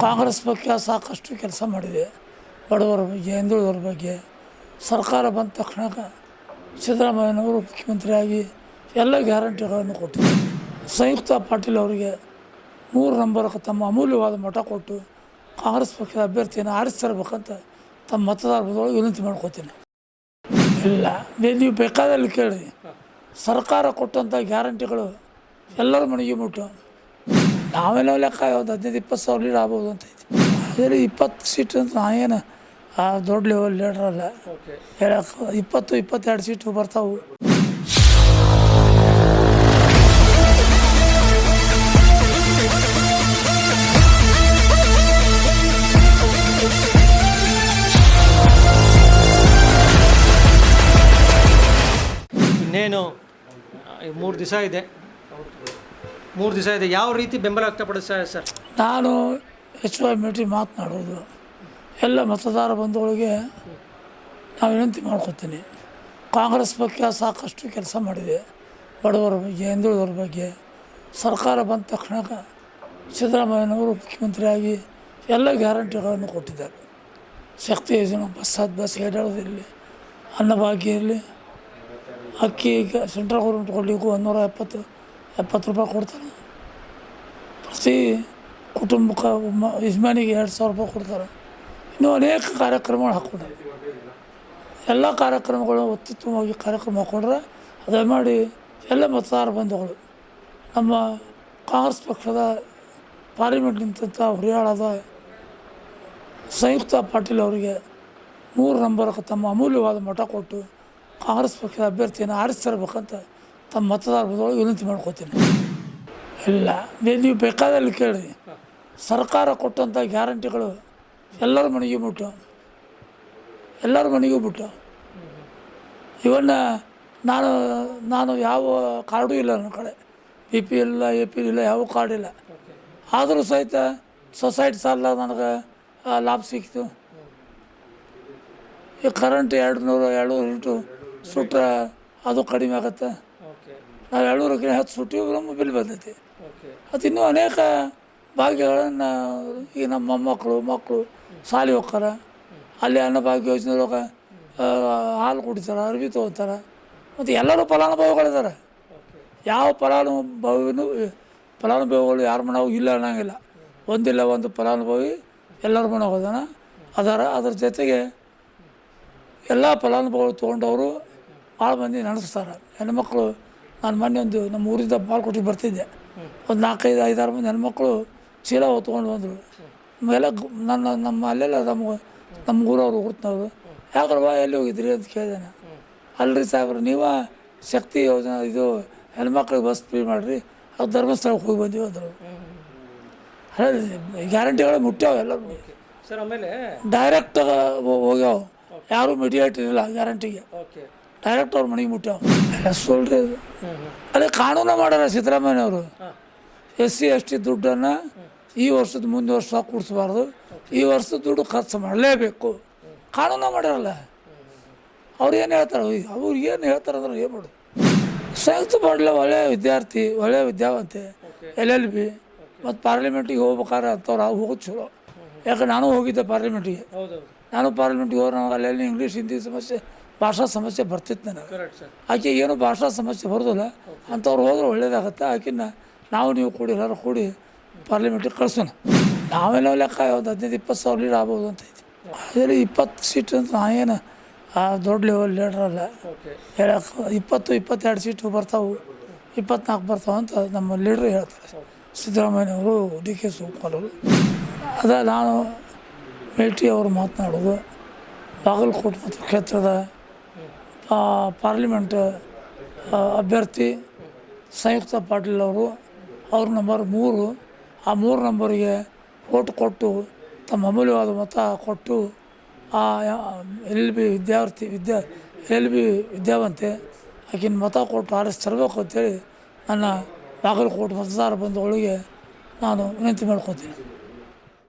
ಕಾಂಗ್ರೆಸ್ ಬಗ್ಗೆ ಸಾಕಷ್ಟು ಕೆಲಸ ಮಾಡಿದೆ. ಬಡವರ ಬಗ್ಗೆ, ಹಿಂದುಳಿದವ್ರ ಬಗ್ಗೆ. ಸರ್ಕಾರ ಬಂದ ತಕ್ಷಣ ಸಿದ್ದರಾಮಯ್ಯನವರು ಮುಖ್ಯಮಂತ್ರಿಯಾಗಿ ಎಲ್ಲ ಗ್ಯಾರಂಟಿಗಳನ್ನು ಕೊಟ್ಟಿದ್ದರು. ಸಂಯುಕ್ತ ಪಾಟೀಲ್ ಅವರಿಗೆ ಮೂರು ನಂಬರ್ಗೆ ತಮ್ಮ ಅಮೂಲ್ಯವಾದ ಮಠ ಕೊಟ್ಟು ಕಾಂಗ್ರೆಸ್ ಪಕ್ಷದ ಅಭ್ಯರ್ಥಿಯನ್ನು ಆರಿಸ್ತರಬೇಕಂತ ತಮ್ಮ ಮತದಾರದೊಳಗೆ ವಿನಂತಿ ಮಾಡ್ಕೋತೀನಿ. ಇಲ್ಲ ನೀವು ಬೇಕಾದಲ್ಲಿ ಕೇಳಿ. ಸರ್ಕಾರ ಕೊಟ್ಟಂಥ ಗ್ಯಾರಂಟಿಗಳು ಎಲ್ಲರ ಮನೆಗೆ ಮುಟ್ಟು. ನಾವೇನೋ ಲೆಕ್ಕ ಒಂದು ಹದಿನೈದು ಇಪ್ಪತ್ತು ಸಾವಿರ ಲೀಡ್ ಆಗ್ಬೋದು ಅಂತ ಐತಿ. ಅದೇ ಇಪ್ಪತ್ತು ಸೀಟ್ ಅಂತ ನಾನೇನು ಆ ದೊಡ್ಡ ಲೆವೆಲ್ ಲೀಡರ್ ಅಲ್ಲ. ಓಕೆ ಹೇಳಕ್ಕೆ ಇಪ್ಪತ್ತು ಇಪ್ಪತ್ತೆರಡು ಸೀಟು ಬರ್ತಾವೆ. ಇನ್ನೇನು ಮೂರು ದಿವಸ ಇದೆ. ಮೂರು ದಿವಸ ಇದೆ. ಯಾವ ರೀತಿ ಬೆಂಬಲ ವ್ಯಕ್ತಪಡಿಸ್ತಾರೆ ಸರ್? ನಾನು ಎಚ್ ವೈ ಮೀಟಿಂಗ್ ಮಾತನಾಡೋದು. ಎಲ್ಲ ಮತದಾರ ಬಂಧುಗಳಿಗೆ ನಾವು ವಿನಂತಿ ಮಾಡ್ಕೊತೀನಿ. ಕಾಂಗ್ರೆಸ್ ಬಗ್ಗೆ ಸಾಕಷ್ಟು ಕೆಲಸ ಮಾಡಿದೆ. ಬಡವರ ಬಗ್ಗೆ, ಹಿಂದುಳಿದವ್ರ ಬಗ್ಗೆ. ಸರ್ಕಾರ ಬಂದ ತಕ್ಷಣ ಸಿದ್ದರಾಮಯ್ಯನವರು ಮುಖ್ಯಮಂತ್ರಿಯಾಗಿ ಎಲ್ಲ ಗ್ಯಾರಂಟಿಗಳನ್ನು ಕೊಟ್ಟಿದ್ದಾರೆ. ಶಕ್ತಿ ಯೋಜನೆ, ಬಸ್ ಹತ್ತು ಬಸ್ ಏಡಾಡೋದಿರಲಿ ಅನ್ನಭಾಗ್ಯ ಇರಲಿ, ಅಕ್ಕಿ ಸೆಂಟ್ರಲ್ ಗೌರ್ಮೆಂಟ್ ಕೊಡಲಿಕ್ಕೂ ನೂರ ಎಪ್ಪತ್ತು ಎಪ್ಪತ್ತು ರೂಪಾಯಿ ಕೊಡ್ತಾರೆ. ಪ್ರತಿ ಕುಟುಂಬಕ್ಕೆ ಯಜಮಾನಿಗೆ ಎರಡು ಸಾವಿರ ರೂಪಾಯಿ ಕೊಡ್ತಾರೆ. ಇನ್ನೂ ಅನೇಕ ಕಾರ್ಯಕ್ರಮಗಳು ಹಾಕ್ಕೊಂಡ್ರೆ ಎಲ್ಲ ಕಾರ್ಯಕ್ರಮಗಳು ಅತ್ಯುತ್ತಮವಾಗಿ ಕಾರ್ಯಕ್ರಮ ಹಾಕ್ಕೊಂಡ್ರೆ ಅದೇ ಮಾಡಿ ಎಲ್ಲ ಮತದಾರ ಬಂಧುಗಳು. ನಮ್ಮ ಕಾಂಗ್ರೆಸ್ ಪಕ್ಷದ ಪಾರ್ಲಿಮೆಂಟ್ ನಿಂತ ಹುರಿಯಾಳದ ಸಂಯುಕ್ತ ಪಾಟೀಲ್ ಅವರಿಗೆ ಮೂರು ನಂಬರ್ಗೆ ತಮ್ಮ ಅಮೂಲ್ಯವಾದ ಮಠ ಕೊಟ್ಟು ಕಾಂಗ್ರೆಸ್ ಪಕ್ಷದ ಅಭ್ಯರ್ಥಿಯನ್ನು ಆರಿಸ್ತರಬೇಕಂತ ತಮ್ಮ ಮತದಾರ ಬದಲಾಗಿ ವಿನಂತಿ ಮಾಡ್ಕೋತೀನಿ. ಇಲ್ಲ ನೀವು ಬೇಕಾದಲ್ಲಿ ಕೇಳಿ. ಸರ್ಕಾರ ಕೊಟ್ಟಂಥ ಗ್ಯಾರಂಟಿಗಳು ಎಲ್ಲರ ಮನೆಗೆ ಬಿಟ್ಟು ಎಲ್ಲರ ಮನೆಗೂ ಬಿಟ್ಟು ಇವನ್ನ ನಾನು ನಾನು ಯಾವ ಕಾರ್ಡು ಇಲ್ಲ ನನ್ನ ಕಡೆ. ಬಿ ಪಿ ಇಲ್ಲ, ಎ ಪಿ ಇಲ್ಲ, ಯಾವ ಕಾರ್ಡ್ ಇಲ್ಲ. ಆದರೂ ಸಹಿತ ಸೊಸೈಟಿ ಸಾಲ ನನಗೆ ಲಾಭ ಸಿಕ್ತು ಈ ಕರೆಂಟ್ ಎರಡು ನೂರು, ಎರಡು ಇಂಟು ಸುಟ್ರೆ ಅದು ಕಡಿಮೆ ಆಗುತ್ತೆ. ನಾವು ಎರಡುನೂರಕ್ಕೆ ಹತ್ತು ಸುಟ್ಟಿ ನಮ್ಮ ಬಿಲ್ ಬಂದೈತಿ. ಮತ್ತು ಇನ್ನೂ ಅನೇಕ ಭಾಗ್ಯಗಳನ್ನು ಈಗ ನಮ್ಮ ಮೊಮ್ಮಕ್ಕಳು ಮಕ್ಕಳು ಸಾಲಿ ಹೋಗ್ತಾರೆ. ಅಲ್ಲಿ ಅನ್ನಭಾಗ್ಯ ಯೋಜನೆ ಒಳಗೆ ಆ, ಹಾಲು ಕುಡಿತಾರೆ ಅರ್ಬಿ ತೊಗೊತಾರೆ. ಮತ್ತು ಎಲ್ಲರೂ ಫಲಾನುಭವಿಗಳಿದ್ದಾರೆ ಯಾವ ಫಲಾನುಭವಿನೂ ಫಲಾನುಭವಿಗಳು ಯಾರ ಮನೆಗೂ ಇಲ್ಲ ಅನ್ನೋಂಗಿಲ್ಲ. ಒಂದಿಲ್ಲ ಒಂದು ಫಲಾನುಭವಿ ಎಲ್ಲರ ಮನೆ ಹೋದಾನ. ಅದರ ಅದ್ರ ಜೊತೆಗೆ ಎಲ್ಲ ಫಲಾನುಭವಿಗಳು ತೊಗೊಂಡವರು ಭಾಳ ಮಂದಿ ನಡೆಸ್ತಾರೆ ಹೆಣ್ಮಕ್ಳು ನಾನು ಮೊನ್ನೆ ಒಂದು ನಮ್ಮ ಊರಿಂದ ಬಾಲ್ಕೋಟಿಗೆ ಬರ್ತಿದ್ದೆ. ಒಂದು ನಾಲ್ಕೈದು ಐದಾರು ಮಂದಿ ಹೆಣ್ಮಕ್ಳು ಚೀಲ ಹೊತ್ಕೊಂಡು ಬಂದರು. ಎಲ್ಲ ನನ್ನ ನಮ್ಮ ಅಲ್ಲೆಲ್ಲ ನಮ್ಗೆ ನಮ್ಮ ಊರವ್ರು ಯಾಕ್ರ ಬಾ ಎಲ್ಲಿ ಹೋಗಿದ್ರಿ ಅಂತ ಕೇಳಿದೆ ನಾನು ಅಲ್ರಿ ಸಾಹೇಬ್ರು ನೀವ ಶಕ್ತಿ ಯೋಜನೆ ಇದು ಹೆಣ್ಮಕ್ಳಿಗೆ ಬಸ್ ಫ್ರೀ ಮಾಡಿರಿ ಅದು ಧರ್ಮಸ್ಥಳಕ್ಕೆ ಹೋಗಿ ಬಂದಿವಿ ಅಂದರು. ಅಲ್ಲ ಗ್ಯಾರಂಟಿಗಳು ಮುಟ್ಟ್ಯಾವ ಎಲ್ಲರೂ ಸರ್ ಆಮೇಲೆ ಡೈರೆಕ್ಟ್ ಹೋಗ್ಯಾವ. ಯಾರೂ ಮೀಡಿಯೇಟ್ ಇಲ್ಲ ಗ್ಯಾರಂಟಿಗೆ. ಓಕೆ ಡೈರೆಕ್ಟ್ ಅವ್ರ ಮನೆಗೆ ಮುಟ್ಟ್ಯಾವ ಎಲ್ಲ ಸುಳ್ರಿ ಅದು ಅದೇ ಕಾನೂನು ಮಾಡ್ಯಾರ ಸಿದ್ದರಾಮಯ್ಯ ಅವರು ಎಸ್ ಸಿ ಎಸ್ ಟಿ ದುಡ್ಡನ್ನು ಈ ವರ್ಷದ ಮುಂದೆ ವರ್ಷ ಕೂಡಿಸ್ಬಾರ್ದು. ಈ ವರ್ಷದ ದುಡ್ಡು ಖರ್ಚು ಮಾಡಲೇಬೇಕು. ಕಾನೂನು ಮಾಡ್ಯಾರಲ್ಲ. ಅವ್ರು ಏನು ಹೇಳ್ತಾರೆ? ಅವ್ರು ಏನು ಹೇಳ್ತಾರೆ ಅಂದ್ರೆ ಏನು ಮಾಡೋದು? ಸಂಯುಕ್ತ ಪಾಟೀಲ ಒಳ್ಳೆಯ ವಿದ್ಯಾರ್ಥಿ ಒಳ್ಳೆಯ ವಿದ್ಯಾವಂತೆ. L L B. ಮತ್ತು ಪಾರ್ಲಿಮೆಂಟಿಗೆ ಹೋಗ್ಬೇಕಾದ್ರೆ ಅಂಥವ್ರು ಅವ್ರು ಹೋಗೋದು ಚಲೋ. ಯಾಕಂದ್ರೆ ನಾನು ಹೋಗಿದ್ದೆ ಪಾರ್ಲಿಮೆಂಟಿಗೆ. ನಾನು ಪಾರ್ಲಿಮೆಂಟಿಗೆ ಹೋಗಿ ನಾವು ಅಲ್ಲೆಲ್ಲಿ ಇಂಗ್ಲೀಷ್ ಹಿಂದಿ ಸಮಸ್ಯೆ ಭಾಷಾ ಸಮಸ್ಯೆ ಬರ್ತಿತ್ತು ನನಗೆ. ಆಕೆ ಏನು ಭಾಷಾ ಸಮಸ್ಯೆ ಬರೋದಿಲ್ಲ. ಅಂಥವ್ರು ಹೋದ್ರೆ ಒಳ್ಳೇದಾಗತ್ತೆ. ಆಕಿನ ನಾವು ನೀವು ಕೂಡಿ ಎಲ್ಲರೂ ಕೂಡಿ ಪಾರ್ಲಿಮೆಂಟಿಗೆ ಕಳಿಸೋಣ. ನಾವೇನೋ ಲೆಕ್ಕ ಒಂದು ಹದಿನೈದು ಇಪ್ಪತ್ತು ಸಾವಿರ ಲೀಡ್ ಆಗ್ಬೋದು ಅಂತ ಐತಿ ಅದರಲ್ಲಿ ಇಪ್ಪತ್ತು ಸೀಟ್ ಅಂತ ನಾನೇನು ಆ ದೊಡ್ಡ ಲೆವೆಲ್ ಲೀಡರ್ ಅಲ್ಲ. ಹೇಳಕ್ಕ ಇಪ್ಪತ್ತು ಇಪ್ಪತ್ತೆರಡು ಸೀಟು ಬರ್ತಾವೆ. ಇಪ್ಪತ್ನಾಲ್ಕು ಬರ್ತಾವೆ ಅಂತ ನಮ್ಮ ಲೀಡ್ರ್ ಹೇಳ್ತಾರೆ. ಸಿದ್ದರಾಮಯ್ಯನವರು ಡಿ ಕೆ ಶಿವಕುಮಾರ್ ಅವರು. ಅದ ನಾನು ಮೇಟಿ ಅವರು ಮಾತನಾಡೋದು. ಬಾಗಲಕೋಟೆ ಮತ್ತು ಕ್ಷೇತ್ರದ ಪಾರ್ಲಿಮೆಂಟ್ ಅಭ್ಯರ್ಥಿ ಸಂಯುಕ್ತ ಪಾಟೀಲ್ ಅವರು, ಅವ್ರ ನಂಬರ್ ಮೂರು, ಆ ಮೂರು ನಂಬರಿಗೆ ಓಟ್ ಕೊಟ್ಟು ತಮ್ಮ ಅಮೂಲ್ಯವಾದ ಮತ ಕೊಟ್ಟು ಆ, ಎಲ್ ಬಿ ವಿದ್ಯಾರ್ಥಿ ವಿದ್ಯಾ, ಎಲ್ ಬಿ ವಿದ್ಯಾವಂತೆ ಆಕಿನ ಮತ ಕೊಟ್ಟು ಆರಿಸಿ ತರಬೇಕು ಅಂತೇಳಿ ನನ್ನ ಬಾಗಲಕೋಟೆ ಮತದಾರ ಬಂಧುಗಳಿಗೆ ನಾನು ವಿನಂತಿ ಮಾಡ್ಕೊತೀನಿ.